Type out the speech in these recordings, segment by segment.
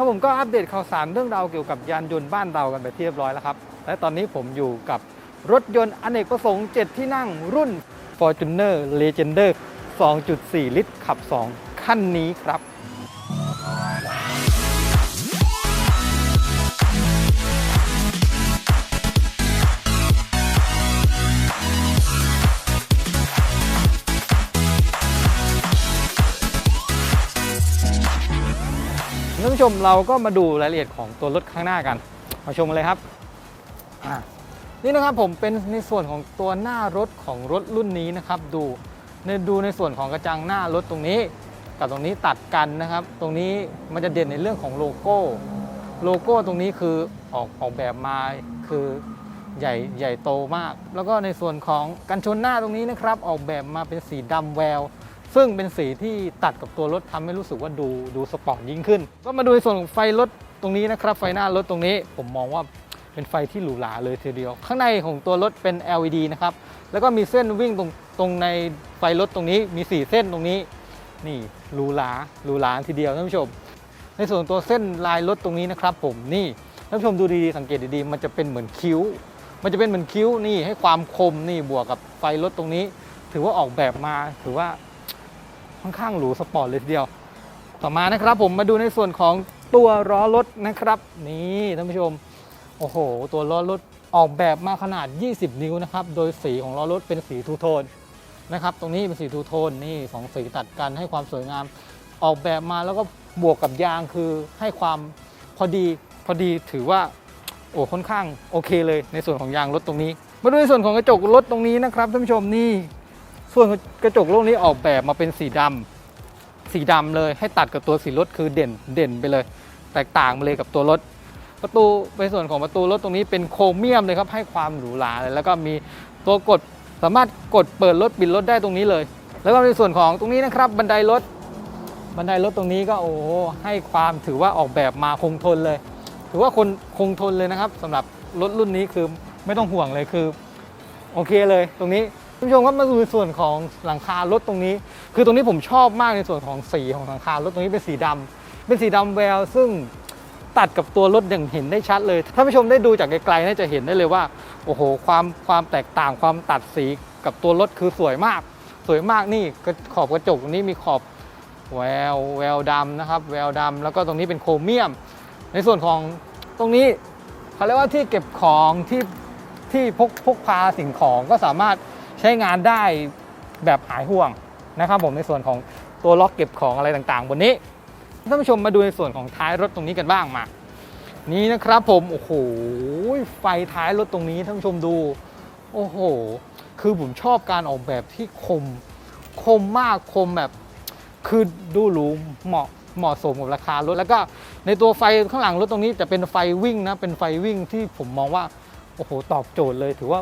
ครับผมก็อัปเดตข่าวสารเรื่องราวเกี่ยวกับยานยนต์บ้านเรากันไปเรียบร้อยแล้วครับ และตอนนี้ผมอยู่กับรถยนต์อเนกประสงค์ 7 ที่นั่งรุ่น Fortuner Legender 2.4 ลิตรขับ 2 ขั้นนี้ครับ ท่านผู้ชมเราก็มาดูรายละเอียดของตัวรถข้างหน้ากัน มาชมกันเลยครับนี่นะครับผมเป็นในส่วนของตัวหน้ารถของรถรุ่นนี้นะครับ ดูในดูในส่วนของกระจังหน้ารถตรงนี้ กับตรงนี้ตัดกันนะครับ ตรงนี้มันจะเด่นในเรื่องของโลโก้โลโก้ตรงนี้คือออกออกแบบมาคือใหญ่ใหญ่โตมาก แล้วก็ในส่วนของกันชนหน้าตรงนี้นะครับ ออกแบบมาเป็นสีดำแวว ซึ่งเป็นสีที่ตัดกับตัวรถทำให้รู้สึกว่าดูดูสปอร์ตยิ่งขึ้น ก็มาดูในส่วนของไฟรถตรงนี้นะครับ ไฟหน้ารถตรงนี้ผมมองว่าเป็นไฟที่หรูหราเลยทีเดียว ข้างในของตัวรถเป็น LED นะครับ แล้วก็มีเส้นวิ่งตรงตรงในไฟรถตรงนี้มี 4 เส้นตรงนี้ นี่หรูหราหรูหราทีเดียวท่านผู้ชม ในส่วนตัวเส้นลายรถตรงนี้นะครับ ผมนี่ท่านผู้ชมดูดีๆสังเกตดีๆ มันจะเป็นเหมือนคิ้ว มันจะเป็นเหมือนคิ้วนี่ให้ความคมนี่บวกกับไฟรถตรงนี้ ถือว่าออกแบบมาถือว่า ค่อนข้างหรูสปอร์ตเลยทีเดียว ต่อมานะครับผมมาดูในส่วนของตัวล้อรถนะครับ นี่ท่านผู้ชม โอ้โห ตัวล้อรถออกแบบมาขนาด 20 นิ้วนะครับ โดยสีของล้อรถเป็นสีทูโทนนะครับ ตรงนี้เป็นสีทูโทนนี่สองสีตัดกันให้ความสวยงาม ออกแบบมาแล้วก็บวกกับยางคือให้ความพอดีพอดีถือว่าโอ้ค่อนข้างโอเคเลยในส่วนของยางรถตรงนี้ มาดูในส่วนของกระจกรถตรงนี้นะครับท่านผู้ชมนี่ ส่วนกระจกโลกนี้ออกแบบมาเป็นสีดำสีดำเลยให้ตัดกับตัวสีรถคือเด่นเด่นไปเลย แตกต่างมาเลยกับตัวรถ ประตูในส่วนของประตูรถตรงนี้เป็นโครเมียมเลยครับให้ความหรูหราเลยแล้วก็มีตัวกดสามารถกดเปิดรถปิดรถได้ตรงนี้เลย แล้วก็ในส่วนของตรงนี้นะครับ บันไดรถ บันไดรถตรงนี้ก็โอ้โหให้ความถือว่าออกแบบมาคงทนเลย ถือว่าคนคงทนเลยนะครับสำหรับรถรุ่นนี้คือไม่ต้องห่วงเลยคือ โอเคเลยตรงนี้ คุณผู้ชมก็มาดูในส่วนของหลังคารถตรงนี้ คือตรงนี้ผมชอบมากในส่วนของสีของหลังคารถตรงนี้เป็นสีดำเป็นสีดำแววซึ่งตัดกับตัวรถอย่างเห็นได้ชัดเลยถ้าผู้ชมได้ดูจากไกลๆน่าจะเห็นได้เลยว่าโอ้โหความความแตกต่างความตัดสีกับตัวรถคือสวยมาก สวยมากนี่ขอบกระจกตรงนี้มีขอบแววแววดำนะครับ แววดำแล้วก็ตรงนี้เป็นโครเมียม ในส่วนของตรงนี้เขาเรียกว่าที่เก็บของที่ที่พกพกพาสิ่งของก็สามารถ ใช้งานได้แบบหายห่วงนะครับผมในส่วนของตัวล็อกเก็บของอะไรต่างๆ บนนี้ท่านผู้ชมมาดูในส่วนของท้ายรถตรงนี้กันบ้างมา นี่นะครับผมโอ้โหไฟท้ายรถตรงนี้ท่านผู้ชมดู โอ้โห คือผมชอบการออกแบบที่คมคมมากคมแบบคือดูหรูเหมาะเหมาะสมกับราคารถแล้วก็ในตัวไฟข้างหลังรถตรงนี้จะเป็นไฟวิ่งนะเป็นไฟวิ่งที่ผมมองว่าโอ้โหตอบโจทย์เลยถือว่า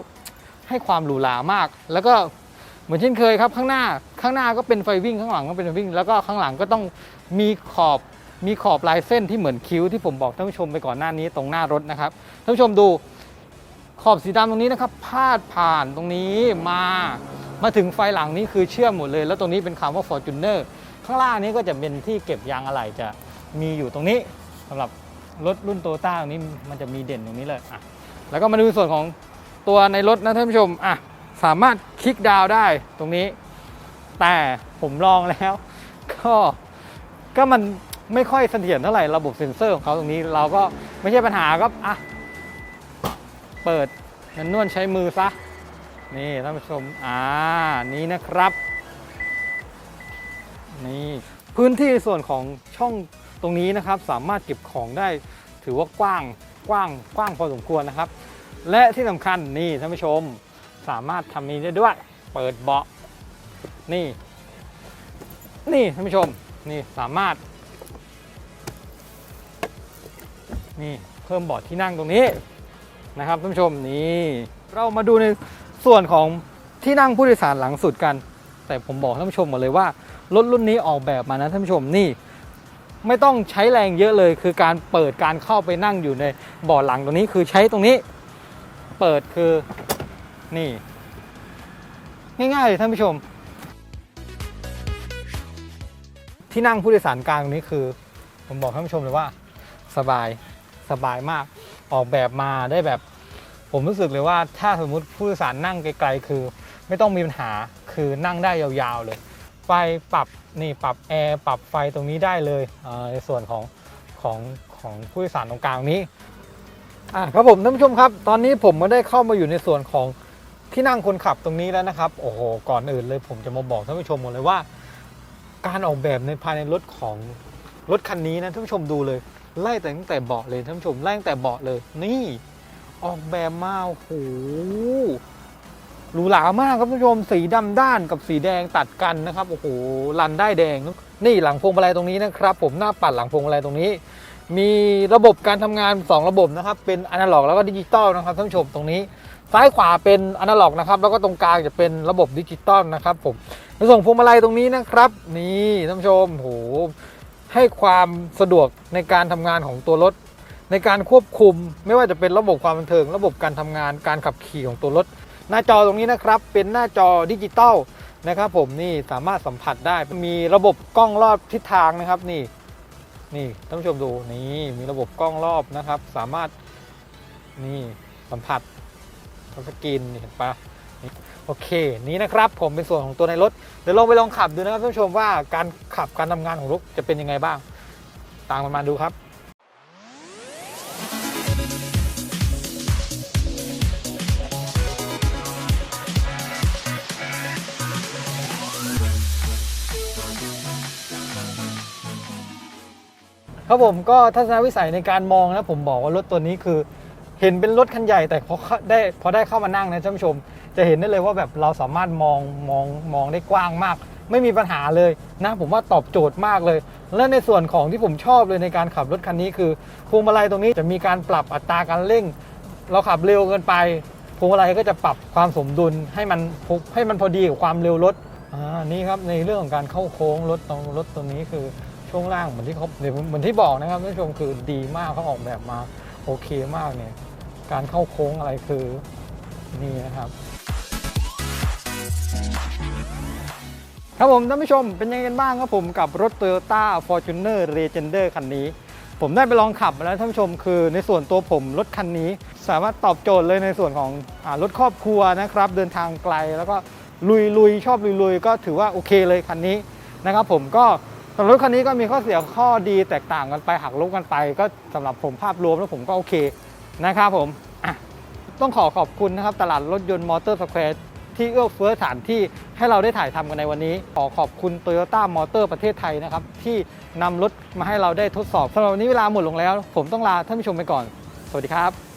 ให้ความหรูหรามาก แล้วก็เหมือนเช่นเคยครับข้างหน้าข้างหน้าก็เป็นไฟวิ่งข้างหลังก็เป็นไฟวิ่ง แล้วก็ข้างหลังก็ต้องมีขอบมีขอบลายเส้นที่เหมือนคิ้วที่ผมบอกท่านผู้ชมไปก่อนหน้านี้ตรงหน้ารถนะครับท่านผู้ชมดูขอบสีดำตรงนี้นะครับพาดผ่านตรงนี้มามาถึงไฟหลังนี้คือเชื่อมหมดเลย แล้วตรงนี้เป็นคำว่า Fortuner ข้างล่างนี้ก็จะเป็นที่เก็บยางอะไหล่จะมีอยู่ตรงนี้สำหรับรถรุ่นโตต้าตรงนี้มันจะมีเด่นตรงนี้เลยอะแล้วก็มาดูส่วนของ ตัวในรถนะท่านผู้ชมอะสามารถคลิกดาวได้ตรงนี้ แต่ผมลองแล้ว ก็ก็มันไม่ค่อยเสถียรเท่าไหร่ระบบเซ็นเซอร์ของเขาตรงนี้ เราก็ไม่ใช่ปัญหาก็อะเปิดนันนวลใช้มือซะนี่ท่านผู้ชมอ่านี้นะครับนี่พื้นที่ส่วนของช่องตรงนี้นะครับ สามารถเก็บของได้ถือว่ากว้างกว้างกว้างพอสมควรนะครับ และที่สำคัญนี่ท่านผู้ชมสามารถทำนี้ได้ด้วย เปิดเบาะนี่ นี่ท่านผู้ชมนี่สามารถ นี่เพิ่มเบาะที่นั่งตรงนี้นะครับท่านผู้ชมนี่เรามาดูในส่วนของที่นั่งผู้โดยสารหลังสุดกัน แต่ผมบอกท่านผู้ชมหมดเลยว่ารถรุ่นนี้ออกแบบมานะท่านผู้ชมนี่ ไม่ต้องใช้แรงเยอะเลย คือการเปิดการเข้าไปนั่งอยู่ในเบาะหลังตรงนี้คือใช้ตรงนี้ เปิดคือนี่ ง่ายๆเลยท่านผู้ชม ที่นั่งผู้โดยสารกลางนี้คือ ผมบอกท่านผู้ชมเลยว่า สบายสบายมากออกแบบมาได้แบบ ผมรู้สึกเลยว่าถ้าสมมุติผู้โดยสารนั่งไกลๆคือ ไม่ต้องมีปัญหาคือนั่งได้ยาวๆเลยไฟปรับนี่ปรับแอร์ปรับไฟตรงนี้ได้เลยในส่วนของของของผู้โดยสารตรงกลางนี้ อะครับผมท่านผู้ชมครับ ตอนนี้ผมก็ได้เข้ามาอยู่ในส่วนของที่นั่งคนขับตรงนี้แล้วนะครับโอ้โหก่อนอื่นเลยผมจะมาบอกท่านผู้ชมหมดเลยว่า การออกแบบในภายในรถของรถคันนี้นะท่านผู้ชมดูเลยไล่แต่ตั้งแต่เบาะเลยท่านผู้ชมไล่ตั้งแต่เบาะเลย นี่ออกแบบมาโอ้โหหรูหรามากครับท่านผู้ชมสีดำด้านกับสีแดงตัดกันนะครับโอ้โหลันได้แดง นี่หลังพวงมาลัยตรงนี้นะครับ ผมหน้าปัดหลังพวงมาลัยตรงนี้ มีระบบการทำงาน 2 ระบบนะครับ เป็นอนาล็อกแล้วก็ดิจิตอลนะครับท่านผู้ชมตรงนี้ ซ้ายขวาเป็นอนาล็อกนะครับ แล้วก็ตรงกลางจะเป็นระบบดิจิตอลนะครับผมในส่วนพวงมาลัยตรงนี้นะครับ นี่ท่านผู้ชมโหให้ความสะดวกในการทำงานของตัวรถ ในการควบคุม ไม่ว่าจะเป็นระบบความบันเทิง ระบบการทำงานการขับขี่ของตัวรถ หน้าจอตรงนี้นะครับ เป็นหน้าจอดิจิตอลนะครับ ผมนี่สามารถสัมผัสได้มีระบบกล้องรอบทิศทางนะครับนี่ นี่ท่านผู้ชมดูนี่มีระบบกล้องรอบนะครับ สามารถนี่สัมผัสทัชสกรีนเห็นปะนี่โอเค นี้นะครับผมเป็นส่วนของตัวในรถ เดี๋ยวลองไปลองขับดูนะครับท่านผู้ชมว่าการขับการทำงานของรถจะเป็นยังไงบ้าง ตามกันมาดูครับ ครับผมก็ทัศนวิสัยในการมองนะผมบอกว่ารถตัวนี้คือ เห็นเป็นรถคันใหญ่แต่พอได้พอได้เข้ามานั่งนะท่านผู้ชม จะเห็นได้เลยว่าแบบเราสามารถมองมองมองได้กว้างมาก ไม่มีปัญหาเลยนะผมว่าตอบโจทย์มากเลย และในส่วนของที่ผมชอบเลยในการขับรถคันนี้คือพวงมาลัยตรงนี้จะมีการปรับอัตราการเร่ง เราขับเร็วเกินไปพวงมาลัยก็จะปรับความสมดุลให้มันให้มันพอดีกับความเร็วรถอ่านี่ครับในเรื่องของการเข้าโค้งรถตรงรถตัวนี้คือ ช่วงล่างเหมือนที่เขาเหมือนที่บอกนะครับท่านผู้ชมคือดีมากเขาออกแบบมาโอเคมากเนี่ยการเข้าโค้งอะไรคือนี่นะครับครับผมท่านผู้ชมเป็นยังไงกันบ้างครับผมกับรถ Toyota Fortuner Legender คันนี้ ผมได้ไปลองขับมาแล้วท่านผู้ชมคือในส่วนตัวผมรถคันนี้ สามารถตอบโจทย์เลยในส่วนของอรถครอบครัวนะครับ เดินทางไกลแล้วก็ลุยลุยๆชอบลุยลุยๆก็ถือว่าโอเคเลยคันนี้นะครับผมก็ สำหรับรถคันนี้ก็มีข้อเสียข้อดีแตกต่างกันไปหักลบกันไป ก็สำหรับผมภาพรวมแล้วผมก็โอเคนะครับผมต้องขอขอบคุณนะครับตลาดรถยนต์มอเตอร์สแควร์ที่เอื้อเฟื้อสถานที่ให้เราได้ถ่ายทำกันในวันนี้ ขอขอบคุณ Toyota m o เตอร์ประเทศไทยนะครับ ที่นำรถมาให้เราได้ทดสอบสำหรับวันนี้เวลาหมดลงแล้ว ผมต้องลาท่านผู้ชมไปก่อน สวัสดีครับ